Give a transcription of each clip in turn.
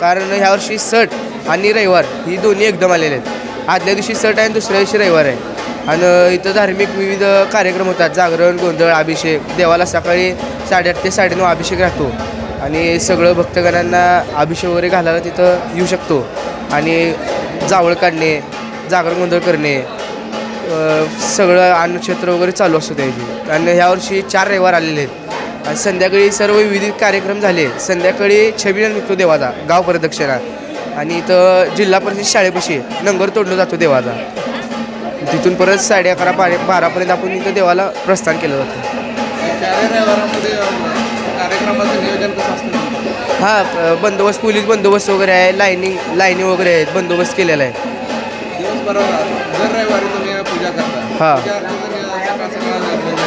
कारण ह्यावर्षी सट आणि रविवार ही दोन्ही एकदम आलेले आहेत. आदल्या दिवशी सट आहे आणि दुसऱ्या दिवशी रविवार आहे. आणि इथं धार्मिक विविध कार्यक्रम होतात. जागरण गोंधळ अभिषेक. देवाला सकाळी साडेआठ ते साडेनऊ अभिषेक राहतो. आणि सगळं भक्तगणांना अभिषेक वगैरे घालायला तिथं येऊ शकतो. आणि जावळ काढणे जागरण गोंधळ करणे सगळं अन्नक्षेत्र वगैरे चालू असतं त्याची. आणि ह्यावर्षी चार रविवार आलेले आहेत. संध्याकाळी सर्व विविध कार्यक्रम झाले. संध्याकाळी छबिना निघतो देवाचा गाव प्रदक्षिणा. आणि इथं जिल्हा परिषद शाळेपाशी नंबर तोडला जातो देवाचा. तिथून परत साडे अकरा बारा बारापर्यंत आपण इथं देवाला प्रस्थान केलं जातं. हां बंदोबस्त पोलीस बंदोबस्त वगैरे आहे लाईनिंग लाईनी वगैरे आहेत बंदोबस्त केलेला आहे. हा.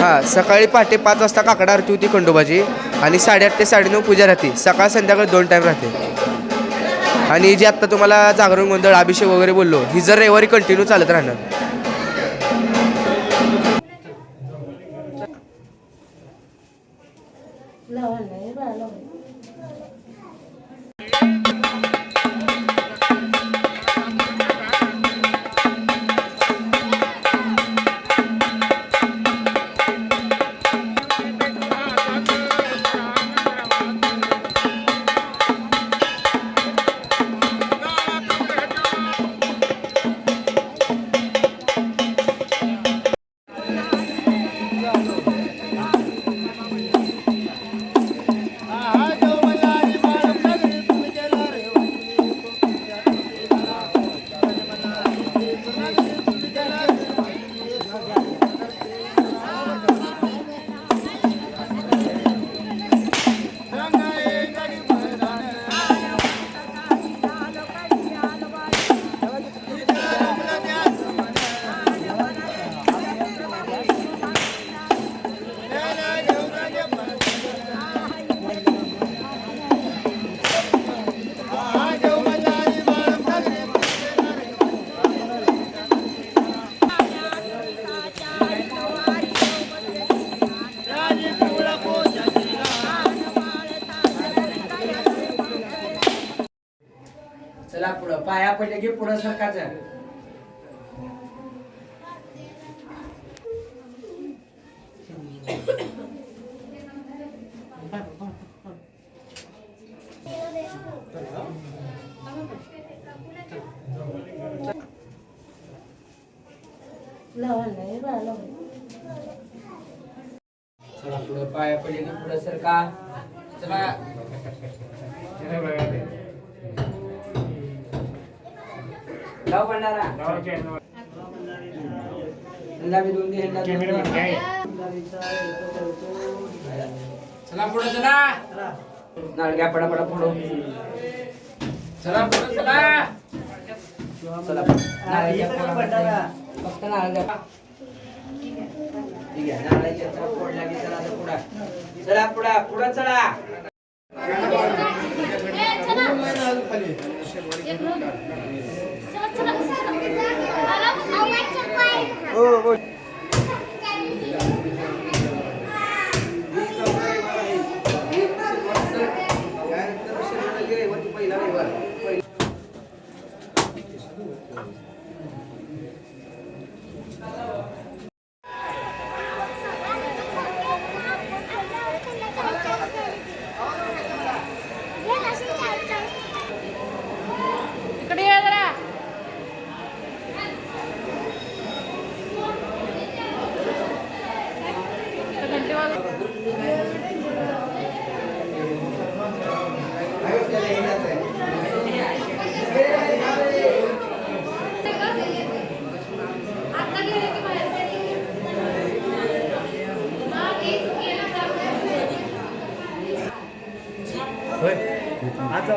हां सकाळी पहाटे पाच वाजता काकडा आरती होती खंडोबाची आणि साडेआठ ते साडेनऊ पूजा राहते. सकाळ संध्याकाळ दोन टाईम राहते. आणि जे आत्ता तुम्हाला जागरण गोंधळ अभिषेक वगैरे बोललो ही जर रविवारी कंटिन्यू चालत राहणार. चला पुढं पाया पडले की पुढं सरकायचं चला पुढं पाया पडले की पुढं सरका चला. लाव भंडारा बी दोन दे, दोन दे. चला पुढं चला. नाळ घ्या पडा पडा पुढं. चला पुढं चला. चला नारळ घ्या, पडा, पडा. फक्त नारळ घ्या. ठीक आहे. नारळाच्या चला. फोडला की चला आता पुढं. चला पुढं पुढं चला. Oh, oh. oh. होय आता